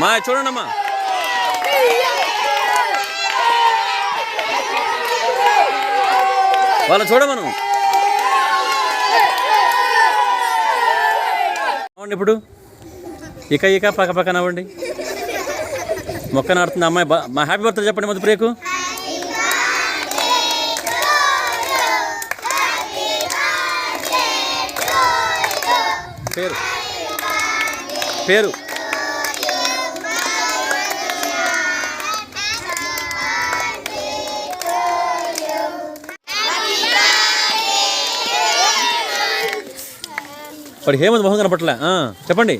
మా చూడండి అమ్మా వాళ్ళని చూడమను అవ్వండి ఇప్పుడు. ఇక ఇక పక్క పక్కన అవ్వండి మొక్క నాడుతుంది అమ్మాయి. బా మా హ్యాపీ బర్త్డే చెప్పండి మొదటి ప్రియకు. పేరు. పేరు. వాడు హేమంత్ మొహం కనపట్లే చెప్పండి